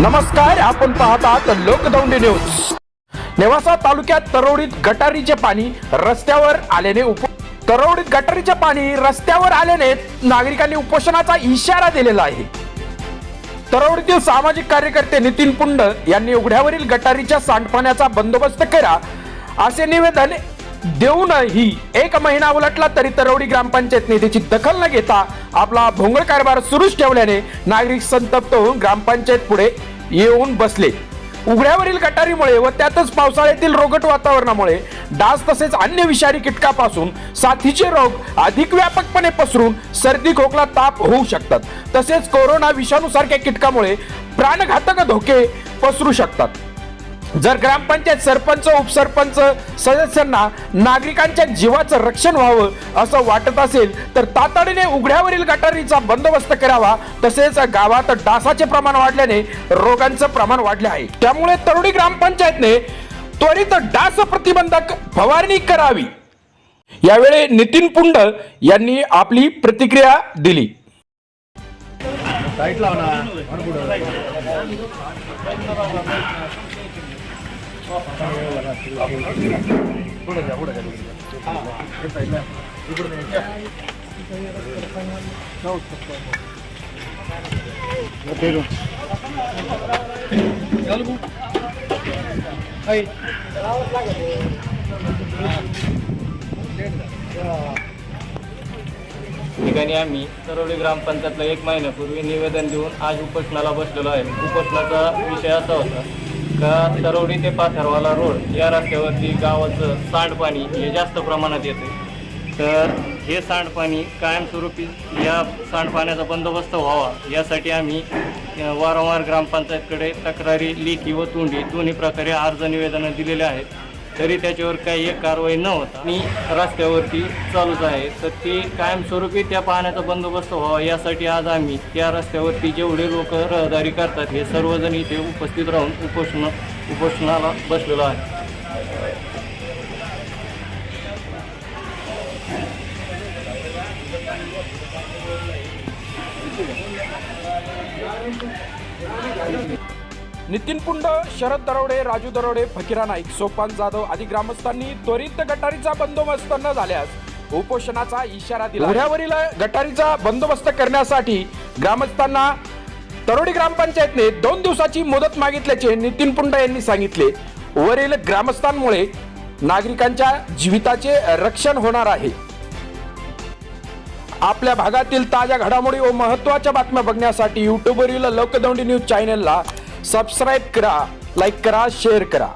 नमस्कार आपण पाहतात लोकदौंडी न्यूज. नेवासा तालुक्यात तरोडीत गटारीचे पाणी रस्त्यावर आल्याने उप तरोडीत गटारीचे पाणी रस्त्यावर आल्याने नागरिकांनी उपोषणाचा इशारा दिलेला आहे. तरोडीतील सामाजिक कार्यकर्ते नितीन पुंड यांनी उघड्यावरील गटारीच्या सांडपाण्याचा बंदोबस्त करा असे निवेदन देऊनही एक महिना उलटला तरी तरवडी ग्रामपंचायत निधीची दखल न घेता आपला भोंगळ कारभार सुरूच ठेवल्याने नागरिक संतप्त होऊन ग्रामपंचायत पुढे येऊन बसले. उघड्यावरील गटारीमुळे व त्यातच पावसाळ्यातील रोगट वातावरणामुळे डास तसेच अन्य विषारी कीटकापासून साथीचे रोग अधिक व्यापकपणे पसरून सर्दी खोकला ताप होऊ शकतात. तसेच कोरोना विषाणूसारख्या कीटकामुळे प्राणघातक धोके पसरू शकतात. जर ग्रामपंचायत सरपंच उपसरपंच सदस्यांना नागरिकांच्या जीवाचं रक्षण व्हावं असं वाटत असेल तर तातडीने उघड्यावरील गटारीचा बंदोबस्त करावा. तसेच गावात डासाचे प्रमाण वाढल्याने रोगांचं प्रमाण वाढले आहे. त्यामुळे तरुणी ग्रामपंचायतने त्वरित डास प्रतिबंधक फवारणी करावी. यावेळी नितीन पुंड यांनी आपली प्रतिक्रिया दिली. पुढे जा पुढे जा ठिकाणी आम्ही तरवली ग्रामपंचायतला एक महिन्यापूर्वी निवेदन देऊन आज उपोषणाला बसलेलो आहे. उपोषणाचा विषय असा होता का तरवडी ते पाथरवाला रोड या रस्त्यावरती गावाचं सांडपाणी हे जास्त प्रमाणात येते तर हे सांडपाणी कायमस्वरूपी या सांडपाण्याचा बंदोबस्त व्हावा यासाठी आम्ही वारंवार ग्रामपंचायतकडे तक्रारी लेखी व तोंडी दोन्ही प्रकारे अर्ज निवेदनं दिलेले आहेत. तरी त्याच्यावर काही एक कारवाई न होता मी रस्त्यावरती चालूच आहे. तर ते कायमस्वरूपी त्या पाण्याचा बंदोबस्त व्हावा यासाठी आज आम्ही त्या रस्त्यावरती जेवढे लोक रहदारी करतात हे सर्वजण इथे उपस्थित राहून उपोषण उपोषणाला बसलेलो आहे. नितीन पुंड शरद दरोडे राजू दरोडे फकीरा नाईक सोपान जाधव आदी ग्रामस्थांनी त्वरित गटारीचा बंदोबस्त न झाल्यास उपोषणाचा इशारा दिला. उघड्यावरील गटारीचा बंदोबस्त करण्यासाठी ग्रामस्थांना तरोडी ग्रामपंचायतने दोन दिवसाची मुदत मागितल्याचे नितीन पुंड यांनी सांगितले. वरील ग्रामस्थांमुळे नागरिकांच्या जीविताचे रक्षण होणार आहे. आपल्या भागातील ताज्या घडामोडी व महत्त्वाच्या बातम्या बघण्यासाठी युट्यूबवरील लोकदौंडी न्यूज चॅनलला सबस्क्राईब करा लाईक करा शेअर करा.